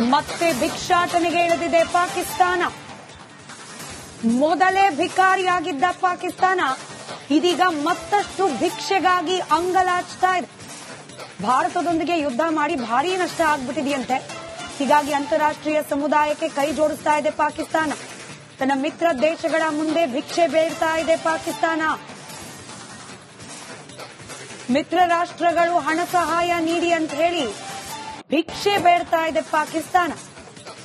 ಮತ್ತೆ ಭಿಕ್ಷಾಟನೆಗೆ ಇಳಿದಿದೆ ಪಾಕಿಸ್ತಾನ. ಮೊದಲೇ ಭಿಕಾರಿಯಾಗಿದ್ದ ಪಾಕಿಸ್ತಾನ ಇದೀಗ ಮತ್ತಷ್ಟು ಭಿಕ್ಷೆಗಾಗಿ ಅಂಗಲಾಚ್ತಾ ಇದೆ. ಭಾರತದೊಂದಿಗೆ ಯುದ್ಧ ಮಾಡಿ ಭಾರೀ ನಷ್ಟ ಆಗ್ಬಿಟ್ಟಿದೆಯಂತೆ. ಹೀಗಾಗಿ ಅಂತಾರಾಷ್ಟ್ರೀಯ ಸಮುದಾಯಕ್ಕೆ ಕೈ ಜೋಡಿಸ್ತಾ ಇದೆ ಪಾಕಿಸ್ತಾನ. ತನ್ನ ಮಿತ್ರ ದೇಶಗಳ ಮುಂದೆ ಭಿಕ್ಷೆ ಬೇಡ್ತಾ ಇದೆ ಪಾಕಿಸ್ತಾನ. ಮಿತ್ರ ರಾಷ್ಟ್ರಗಳು ಹಣ ಸಹಾಯ ನೀಡಿ ಅಂತ ಹೇಳಿ ಭಿಕ್ಷೆ ಬೇಡ್ತಾ ಇದೆ ಪಾಕಿಸ್ತಾನ.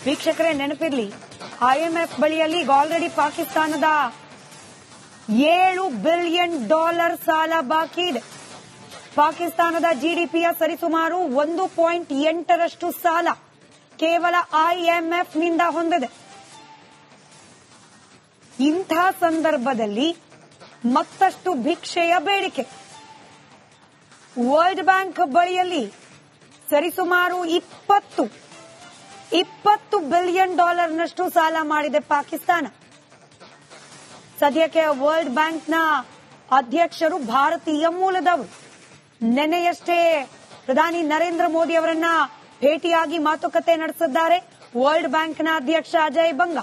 ವೀಕ್ಷಕರೇ, ನೆನಪಿರ್ಲಿ, ಐಎಂಎಫ್ ಬಳಿಯಲ್ಲಿ ಈಗ ಆಲ್ರೆಡಿ ಪಾಕಿಸ್ತಾನದ ಏಳು ಬಿಲಿಯನ್ ಡಾಲರ್ ಸಾಲ ಬಾಕಿ ಇದೆ. ಪಾಕಿಸ್ತಾನದ ಜಿಡಿಪಿಯ ಸರಿಸುಮಾರು ಒಂದು ಪಾಯಿಂಟ್ ಎಂಟರಷ್ಟು ಸಾಲ ಕೇವಲ ಐಎಂಎಫ್ನಿಂದ ಹೊಂದಿದೆ. ಇಂಥ ಸಂದರ್ಭದಲ್ಲಿ ಮತ್ತಷ್ಟು ಭಿಕ್ಷೆಯ ಬೇಡಿಕೆ. ವರ್ಲ್ಡ್ ಬ್ಯಾಂಕ್ ಬಳಿಯಲ್ಲಿ ಸರಿಸುಮಾರು ಇಪ್ಪತ್ತು ಇಪ್ಪತ್ತು ಬಿಲಿಯನ್ ಡಾಲರ್ ನಷ್ಟು ಸಾಲ ಮಾಡಿದೆ ಪಾಕಿಸ್ತಾನ. ಸದ್ಯಕ್ಕೆ ವರ್ಲ್ಡ್ ಬ್ಯಾಂಕ್ನ ಅಧ್ಯಕ್ಷರು ಭಾರತೀಯ ಮೂಲದವರು. ನೆನೆಯಷ್ಟೇ ಪ್ರಧಾನಿ ನರೇಂದ್ರ ಮೋದಿ ಅವರನ್ನ ಭೇಟಿಯಾಗಿ ಮಾತುಕತೆ ನಡೆಸಿದ್ದಾರೆ. ವರ್ಲ್ಡ್ ಬ್ಯಾಂಕ್ನ ಅಧ್ಯಕ್ಷ ಅಜಯ್ ಬಂಗ.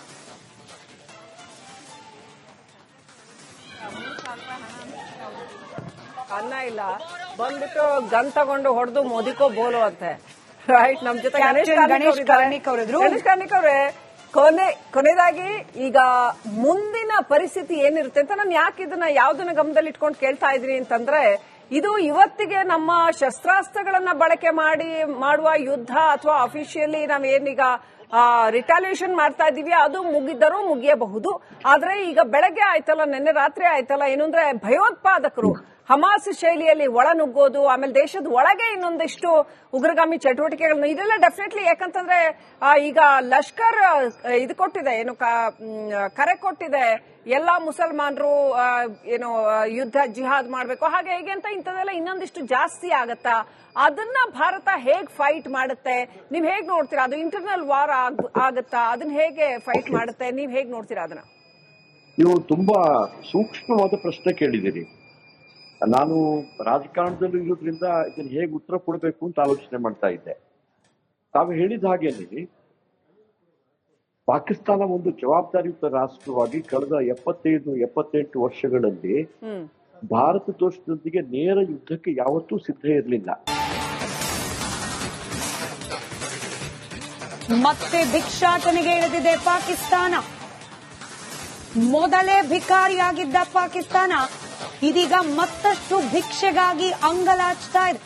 ಅನ್ನ ಇಲ್ಲ. ಬಂದ್ಬಿಟ್ಟು ಗನ್ ತಗೊಂಡು ಹೊಡೆದು ಮೋದಿಕೋ ಬೋಲು ಅಂತೆ. ರೈಟ್ ನಮ್ ಜೊತೆ ಗಣೇಶ್ ಕಾರ್ಣಿಕ್ ಅವರಿದ್ರು. ಗಣೇಶ್ ಕಾರ್ಣಿಕ್ ಅವರೇ ಕೊನೆ ಕೊನೆದಾಗಿ ಈಗ ಮುಂದಿನ ಪರಿಸ್ಥಿತಿ ಏನಿರುತ್ತೆ ಅಂತ ನಾನು ಯಾಕೆ ಇದನ್ನ ಯಾವ್ದನ್ನ ಗಮನದಲ್ಲಿ ಇಟ್ಕೊಂಡು ಕೇಳ್ತಾ ಇದ್ದೀನಿ ಅಂತಂದ್ರೆ ಇದು ಇವತ್ತಿಗೆ ನಮ್ಮ ಶಸ್ತ್ರಾಸ್ತ್ರಗಳನ್ನ ಬಳಕೆ ಮಾಡಿ ಮಾಡುವ ಯುದ್ಧ ಅಥವಾ ಅಫಿಷಿಯಲಿ ನಾವೇನೀಗ ರಿಟಾಲಿಯೇಷನ್ ಮಾಡ್ತಾ ಇದೀವಿ. ಅದು ಮುಗಿದರೂ ಮುಗಿಯಬಹುದು. ಆದ್ರೆ ಈಗ ಬೆಳಗ್ಗೆ ಆಯ್ತಲ್ಲ, ನಿನ್ನೆ ರಾತ್ರಿ ಆಯ್ತಲ್ಲ ಏನು ಭಯೋತ್ಪಾದಕರು ಹಮಾಸ್ ಶೈಲಿಯಲ್ಲಿ ಒಳ ನುಗ್ಗೋದು ಆಮೇಲೆ ದೇಶದ ಒಳಗೆ ಇನ್ನೊಂದಿಷ್ಟು ಉಗ್ರಗಾಮಿ ಚಟುವಟಿಕೆಗಳನ್ನ, ಇದೆಲ್ಲ ಡೆಫಿನೆಟ್ಲಿ ಯಾಕಂತಂದ್ರೆ ಈಗ ಲಷ್ಕರ್ ಇದು ಕೊಟ್ಟಿದೆ, ಏನು ಕರೆ ಕೊಟ್ಟಿದೆ. ಎಲ್ಲಾ ಮುಸಲ್ಮಾನರು ಏನು ಯುದ್ಧ ಜಿಹಾದ್ ಮಾಡಬೇಕು. ಹಾಗೆ ಹೇಗೆ ಅಂತ ಇಂಥದ್ದೆಲ್ಲ ಇನ್ನೊಂದಿಷ್ಟು ಜಾಸ್ತಿ ಆಗತ್ತಾ? ಅದನ್ನ ಭಾರತ ಹೇಗ್ ಫೈಟ್ ಮಾಡುತ್ತೆ? ನೀವ್ ಹೇಗ್ ನೋಡ್ತೀರಾ? ಅದು ಇಂಟರ್ನಲ್ ವಾರ್ ಆಗತ್ತಾ? ಅದನ್ನ ಹೇಗೆ ಫೈಟ್ ಮಾಡುತ್ತೆ? ನೀವ್ ಹೇಗ್ ನೋಡ್ತೀರಾ ಅದನ್ನ? ನೀವು ತುಂಬಾ ಸೂಕ್ಷ್ಮವಾದ ಪ್ರಶ್ನೆ ಕೇಳಿದಿರಿ ನಾನು ರಾಜಕಾರಣದಲ್ಲಿ ಇರೋದ್ರಿಂದ ಇದನ್ನ ಹೇಗೆ ಉತ್ತರ ಕೊಡಬೇಕು ಅಂತ ಆಲೋಚನೆ ಮಾಡ್ತಾ ಇದ್ದೆ. ತಾವು ಹೇಳಿದ ಹಾಗೆ ಪಾಕಿಸ್ತಾನ ಒಂದು ಜವಾಬ್ದಾರಿಯುತ ರಾಷ್ಟ್ರವಾಗಿ ಕಳೆದ ಎಪ್ಪತ್ತೈದು ಎಪ್ಪತ್ತೆಂಟು ವರ್ಷಗಳಲ್ಲಿ ಭಾರತ ದೋಷದೊಂದಿಗೆ ನೇರ ಯುದ್ಧಕ್ಕೆ ಯಾವತ್ತೂ ಸಿದ್ಧ ಇರಲಿಲ್ಲ. ಮತ್ತೆ ಭಿಕ್ಷಾಟನೆಗೆ ಇಳಿದಿದೆ ಪಾಕಿಸ್ತಾನ. ಮೊದಲೇ ಭಿಕಾರಿಯಾಗಿದ್ದ ಪಾಕಿಸ್ತಾನ ಇದೀಗ ಮತ್ತಷ್ಟು ಭಿಕ್ಷೆಗಾಗಿ ಅಂಗಲಾಚ್ತಾ ಇದೆ.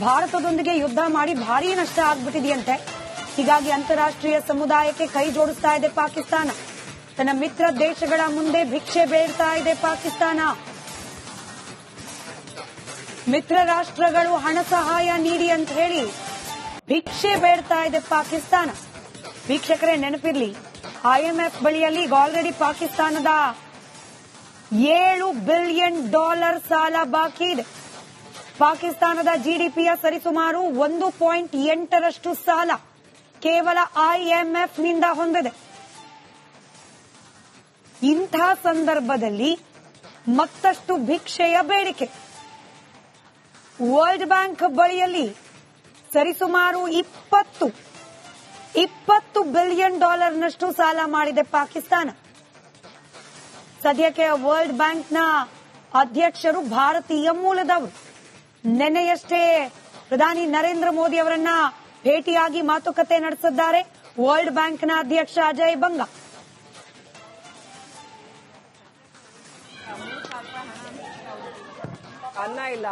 ಭಾರತದೊಂದಿಗೆ ಯುದ್ಧ ಮಾಡಿ ಭಾರೀ ನಷ್ಟ ಆಗ್ಬಿಟ್ಟಿದೆಯಂತೆ. ಹೀಗಾಗಿ ಅಂತಾರಾಷ್ಟ್ರೀಯ ಸಮುದಾಯಕ್ಕೆ ಕೈ ಜೋಡಿಸ್ತಾ ಇದೆ ಪಾಕಿಸ್ತಾನ. ತನ್ನ ಮಿತ್ರ ದೇಶಗಳ ಮುಂದೆ ಭಿಕ್ಷೆ ಬೇಡ್ತಾ ಇದೆ ಪಾಕಿಸ್ತಾನ. ಮಿತ್ರ ರಾಷ್ಟ್ರಗಳು ಹಣ ಸಹಾಯ ನೀಡಿ ಅಂತ ಹೇಳಿ ಭಿಕ್ಷೆ ಬೇಡ್ತಾ ಇದೆ ಪಾಕಿಸ್ತಾನ. ವೀಕ್ಷಕರೇ, ನೆನಪಿರ್ಲಿ, ಐಎಂಎಫ್ ಬಳಿಯಲ್ಲಿ ಈಗ ಆಲ್ರೆಡಿ ಪಾಕಿಸ್ತಾನದ ಏಳು ಬಿಲಿಯನ್ ಡಾಲರ್ ಸಾಲ ಬಾಕಿ ಇದೆ. ಪಾಕಿಸ್ತಾನದ ಜಿಡಿಪಿಯ ಸರಿಸುಮಾರು ಒಂದು ಪಾಯಿಂಟ್ ಎಂಟರಷ್ಟು ಸಾಲ ಕೇವಲ ಐಎಂಎಫ್ನಿಂದ ಹೊಂದಿದೆ. ಇಂಥ ಸಂದರ್ಭದಲ್ಲಿ ಮತ್ತಷ್ಟು ಭಿಕ್ಷೆಯ ಬೇಡಿಕೆ. ವರ್ಲ್ಡ್ ಬ್ಯಾಂಕ್ ಬಳಿಯಲ್ಲಿ ಸರಿಸುಮಾರು ಇಪ್ಪತ್ತು ಇಪ್ಪತ್ತು ಬಿಲಿಯನ್ ಡಾಲರ್ ನಷ್ಟು ಸಾಲ ಮಾಡಿದೆ ಪಾಕಿಸ್ತಾನ. ಸದ್ಯಕ್ಕೆ ವರ್ಲ್ಡ್ ಬ್ಯಾಂಕ್ನ ಅಧ್ಯಕ್ಷರು ಭಾರತೀಯ ಮೂಲದವರು. ನಿನ್ನೆಯಷ್ಟೇ ಪ್ರಧಾನಿ ನರೇಂದ್ರ ಮೋದಿ ಅವರನ್ನ ಭೇಟಿಯಾಗಿ ಮಾತುಕತೆ ನಡೆಸಿದ್ದಾರೆ ವರ್ಲ್ಡ್ ಬ್ಯಾಂಕ್ನ ಅಧ್ಯಕ್ಷ ಅಜಯ್ ಬಂಗ. ಅನ್ನ ಇಲ್ಲ.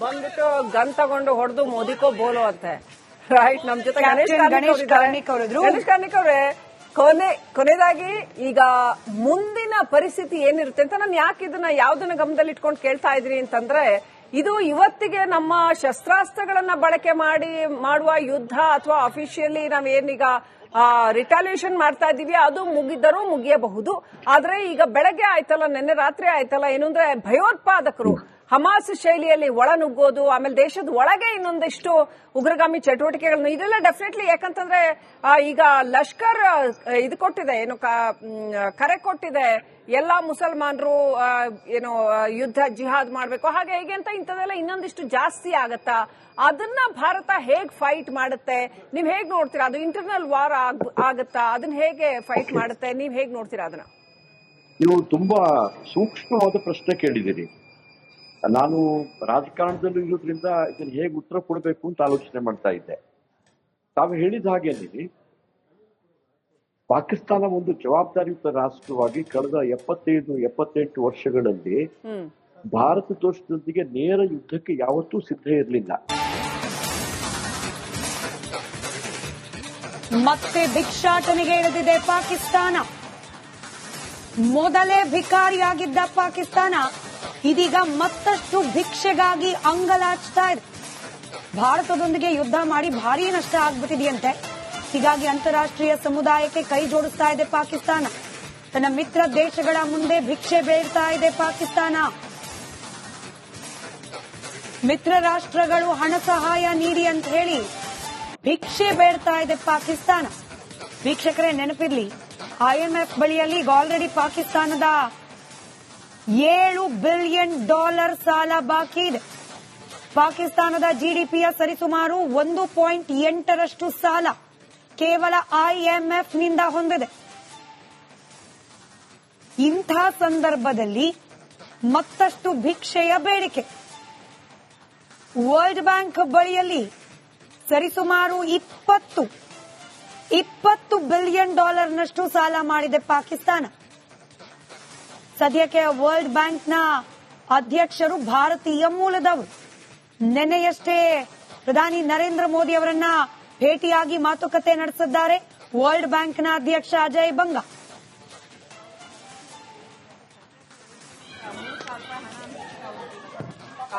ಬಂದ್ಬಿಟ್ಟು ಗನ್ ತಗೊಂಡು ಹೊಡೆದು ಮೋದಿಕೋ ಬೋಲು ಅಂತೆ ರೈಟ್ ನಮ್ ಜೊತೆ ಗಣೇಶ್ ಕಾರ್ಣಿಕ್ ಗಣೇಶ್. ಕಾರ್ಣಿಕ್ ಅವರಿದ್ರು. ಗಣೇಶ್ ಕಾರ್ಣಿಕ್ ಅವರೇ ಕೊನೆ ಕೊನೆಯದಾಗಿ ಈಗ ಮುಂದಿನ ಪರಿಸ್ಥಿತಿ ಏನಿರುತ್ತೆ ಅಂತ ನಾನು ಯಾಕೆ ಇದನ್ನ ಯಾವ್ದನ್ನ ಗಮನದಲ್ಲಿ ಇಟ್ಕೊಂಡು ಕೇಳ್ತಾ ಇದ್ರಿ ಅಂತಂದ್ರೆ ಇದು ಇವತ್ತಿಗೆ ನಮ್ಮ ಶಸ್ತ್ರಾಸ್ತ್ರಗಳನ್ನ ಬಳಕೆ ಮಾಡಿ ಮಾಡುವ ಯುದ್ಧ ಅಥವಾ ಅಫಿಷಿಯಲಿ ನಾವೇನೀಗ ರಿಟಾಲಿಯೇಷನ್ ಮಾಡ್ತಾ ಇದೀವಿ ಅದು ಮುಗಿದರೂ ಮುಗಿಯಬಹುದು ಆದ್ರೆ ಈಗ ಬೆಳಗ್ಗೆ ಆಯ್ತಲ್ಲ ನಿನ್ನೆ ರಾತ್ರಿ ಆಯ್ತಲ್ಲ ಏನು ಅಂದ್ರೆ ಭಯೋತ್ಪಾದಕರು ಹಮಾಸ್ ಶೈಲಿಯಲ್ಲಿ ಒಳ ನುಗ್ಗೋದು ಆಮೇಲೆ ದೇಶದ ಒಳಗೆ ಇನ್ನೊಂದಿಷ್ಟು ಉಗ್ರಗಾಮಿ ಚಟುವಟಿಕೆಗಳನ್ನು, ಇದೆಲ್ಲ ಡೆಫಿನೆಟ್ಲಿ ಯಾಕಂತಂದ್ರೆ ಈಗ ಲಷ್ಕರ್ ಇದು ಕೊಟ್ಟಿದೆ, ಏನು ಕರೆ ಕೊಟ್ಟಿದೆ, ಎಲ್ಲಾ ಮುಸಲ್ಮಾನರು ಏನು ಯುದ್ಧ ಜಿಹಾದ್ ಮಾಡಬೇಕು, ಹಾಗೆ ಹೀಗೆ ಅಂತ ಇಂಥದ್ದೆಲ್ಲ ಇನ್ನೊಂದಿಷ್ಟು ಜಾಸ್ತಿ ಆಗತ್ತಾ? ಅದನ್ನ ಭಾರತ ಹೇಗ್ ಫೈಟ್ ಮಾಡುತ್ತೆ? ನೀವ್ ಹೇಗ್ ನೋಡ್ತೀರಾ? ಅದು ಇಂಟರ್ನಲ್ ವಾರ್ ಆಗುತ್ತಾ? ಅದನ್ನ ಹೇಗೆ ಫೈಟ್ ಮಾಡುತ್ತೆ? ನೀವ್ ಹೇಗ್ ನೋಡ್ತೀರಾ ಅದನ್ನ? ನೀವು ತುಂಬಾ ಸೂಕ್ಷ್ಮವಾದ ಪ್ರಶ್ನೆ ಕೇಳಿದಿರಿ ನಾನು ರಾಜಕಾರಣದಲ್ಲಿ ಇರೋದ್ರಿಂದ ಇದನ್ನ ಹೇಗೆ ಉತ್ತರ ಕೊಡಬೇಕು ಅಂತ ಆಲೋಚನೆ ಮಾಡ್ತಾ ಇದ್ದೆ. ತಾವು ಹೇಳಿದ ಹಾಗೆ ಪಾಕಿಸ್ತಾನ ಒಂದು ಜವಾಬ್ದಾರಿಯುತ ರಾಷ್ಟ್ರವಾಗಿ ಕಳೆದ ಎಪ್ಪತ್ತೈದು ಎಪ್ಪತ್ತೆಂಟು ವರ್ಷಗಳಲ್ಲಿ ಭಾರತ ದೋಷದೊಂದಿಗೆ ನೇರ ಯುದ್ಧಕ್ಕೆ ಯಾವತ್ತೂ ಸಿದ್ಧ ಇರಲಿಲ್ಲ. ಮತ್ತೆ ಭಿಕ್ಷಾಟನೆಗೆ ಇಳಿದಿದೆ ಪಾಕಿಸ್ತಾನ. ಮೊದಲೇ ಭಿಕಾರಿಯಾಗಿದ್ದ ಪಾಕಿಸ್ತಾನ ಇದೀಗ ಮತ್ತಷ್ಟು ಭಿಕ್ಷೆಗಾಗಿ ಅಂಗಲಾಚ್ತಾ ಇದೆ. ಭಾರತದೊಂದಿಗೆ ಯುದ್ಧ ಮಾಡಿ ಭಾರೀ ನಷ್ಟ ಆಗ್ಬಿಟ್ಟಿದೆಯಂತೆ. ಹೀಗಾಗಿ ಅಂತಾರಾಷ್ಟ್ರೀಯ ಸಮುದಾಯಕ್ಕೆ ಕೈ ಜೋಡಿಸ್ತಾ ಇದೆ ಪಾಕಿಸ್ತಾನ. ತನ್ನ ಮಿತ್ರ ದೇಶಗಳ ಮುಂದೆ ಭಿಕ್ಷೆ ಬೇಡ್ತಾ ಇದೆ ಪಾಕಿಸ್ತಾನ. ಮಿತ್ರ ರಾಷ್ಟ್ರಗಳು ಹಣ ಸಹಾಯ ನೀಡಿ ಅಂತ ಹೇಳಿ ಭಿಕ್ಷೆ ಬೇಡ್ತಾ ಇದೆ ಪಾಕಿಸ್ತಾನ. ವೀಕ್ಷಕರೇ ನೆನಪಿರ್ಲಿ ಐಎಂಎಫ್ ಬಳಿಯಲ್ಲಿ ಈಗ ಆಲ್ರೆಡಿ ಪಾಕಿಸ್ತಾನದ ಏಳು ಬಿಲಿಯನ್ ಡಾಲರ್ ಸಾಲ ಬಾಕಿ ಇದೆ. ಪಾಕಿಸ್ತಾನದ ಜಿಡಿಪಿಯ ಸರಿಸುಮಾರು ಒಂದು ಪಾಯಿಂಟ್ ಎಂಟರಷ್ಟು ಸಾಲ ಕೇವಲ ಐಎಂಎಫ್ನಿಂದ ಹೊಂದಿದೆ. ಇಂಥ ಸಂದರ್ಭದಲ್ಲಿ ಮತ್ತಷ್ಟು ಭಿಕ್ಷೆಯ ಬೇಡಿಕೆ. ವರ್ಲ್ಡ್ ಬ್ಯಾಂಕ್ ಬಳಿಯಲ್ಲಿ ಸರಿಸುಮಾರು ಇಪ್ಪತ್ತು ಇಪ್ಪತ್ತು ಬಿಲಿಯನ್ ಡಾಲರ್ನಷ್ಟು ಸಾಲ ಮಾಡಿದೆ ಪಾಕಿಸ್ತಾನ. ಸದ್ಯಕ್ಕೆ ವರ್ಲ್ಡ್ ಬ್ಯಾಂಕ್ನ ಅಧ್ಯಕ್ಷರು ಭಾರತೀಯ ಮೂಲದವರು. ನಿನ್ನೆಯಷ್ಟೇ ಪ್ರಧಾನಿ ನರೇಂದ್ರ ಮೋದಿ ಅವರನ್ನ ಭೇಟಿಯಾಗಿ ಮಾತುಕತೆ ನಡೆಸಿದ್ದಾರೆ ವರ್ಲ್ಡ್ ಬ್ಯಾಂಕ್ನ ಅಧ್ಯಕ್ಷ ಅಜಯ್ ಬಂಗ.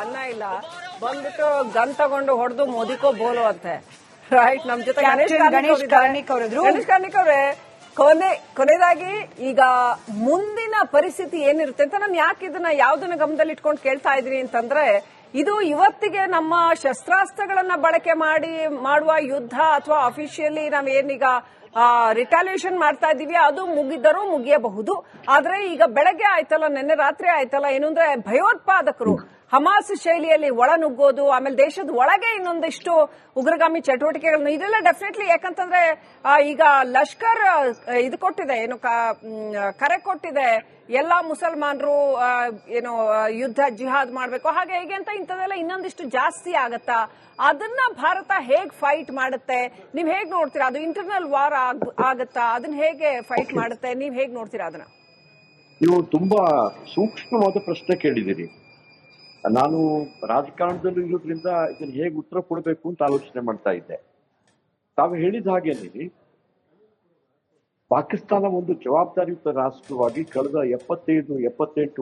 ಅನ್ನ ಇಲ್ಲ. ಬಂದ್ಬಿಟ್ಟು ಗನ್ ತಗೊಂಡು ಹೊಡೆದು ಮೋದಿಕೋ ಬೋಲು ಅಂತೆ. ರೈಟ್ ನಮ್ ಜೊತೆ ಗಣೇಶ್ ಕಾರ್ಣಿಕ್ ಅವರಿದ್ರು. ಗಣೇಶ್ ಕಾರ್ಣಿಕ್ ಅವರೇ ಕೊನೆ ಕೊನೆಯದಾಗಿ ಈಗ ಪರಿಸ್ಥಿತಿ ಏನಿರುತ್ತೆ ಅಂತ ನಾನು ಯಾಕೆ ಇದನ್ನ ಯಾವ್ದನ್ನ ಗಮನದಲ್ಲಿ ಇಟ್ಕೊಂಡು ಕೇಳ್ತಾ ಇದ್ದೀನಿ ಅಂತಂದ್ರೆ, ಇದು ಇವತ್ತಿಗೆ ನಮ್ಮ ಶಸ್ತ್ರಾಸ್ತ್ರಗಳನ್ನ ಬಳಕೆ ಮಾಡಿ, ಮಾಡುವ ಯುದ್ಧ ಅಥವಾ ಅಫಿಷಿಯಲಿ ನಾವೇನೀಗ ರಿಟಾಲಿಯೇಷನ್ ಮಾಡ್ತಾ ಇದೀವಿ, ಅದು ಮುಗಿದರೂ ಮುಗಿಯಬಹುದು. ಆದ್ರೆ ಈಗ ಬೆಳಗ್ಗೆ ಆಯ್ತಲ್ಲ, ನಿನ್ನೆ ರಾತ್ರಿ ಆಯ್ತಲ್ಲ, ಏನು ಅಂದ್ರೆ ಭಯೋತ್ಪಾದಕರು ಹಮಾಸ್ ಶೈಲಿಯಲ್ಲಿ ಒಳ ನುಗ್ಗೋದು ಆಮೇಲೆ ದೇಶದ ಒಳಗೆ ಇನ್ನೊಂದಿಷ್ಟು ಉಗ್ರಗಾಮಿ ಚಟುವಟಿಕೆಗಳನ್ನು, ಇದೆಲ್ಲ ಡೆಫಿನೆಟ್ಲಿ ಯಾಕಂತಂದ್ರೆ ಈಗ ಲಷ್ಕರ್ ಇದು ಕೊಟ್ಟಿದೆ, ಏನು ಕರೆ ಕೊಟ್ಟಿದೆ, ಎಲ್ಲಾ ಮುಸಲ್ಮಾನರು ಏನು ಯುದ್ಧ, ಜಿಹಾದ್ ಮಾಡಬೇಕು, ಹಾಗೆ ಹೇಗೆ ಅಂತ ಇಂಥದ್ದೆಲ್ಲ ಇನ್ನೊಂದಿಷ್ಟು ಜಾಸ್ತಿ ಆಗತ್ತಾ? ಅದನ್ನ ಭಾರತ ಹೇಗ್ ಫೈಟ್ ಮಾಡುತ್ತೆ? ನೀವ್ ಹೇಗ್ ನೋಡ್ತೀರಾ? ಅದು ಇಂಟರ್ನಲ್ ವಾರ್ ಆಗತ್ತಾ? ಅದನ್ನ ಹೇಗೆ ಫೈಟ್ ಮಾಡುತ್ತೆ? ನೀವ್ ಹೇಗ್ ನೋಡ್ತೀರಾ ಅದನ್ನ? ನೀವು ತುಂಬಾ ಸೂಕ್ಷ್ಮವಾದ ಪ್ರಶ್ನೆ ಕೇಳಿದಿರಿ ನಾನು ರಾಜಕಾರಣದಲ್ಲಿ ಇರೋದ್ರಿಂದ ಇದನ್ನ ಹೇಗೆ ಉತ್ತರ ಕೊಡಬೇಕು ಅಂತ ಆಲೋಚನೆ ಮಾಡ್ತಾ ಇದ್ದೆ. ತಾವು ಹೇಳಿದ ಹಾಗೆ ಪಾಕಿಸ್ತಾನ ಒಂದು ಜವಾಬ್ದಾರಿಯುತ ರಾಷ್ಟ್ರವಾಗಿ ಕಳೆದ ಎಪ್ಪತ್ತೈದು, ಎಪ್ಪತ್ತೆಂಟು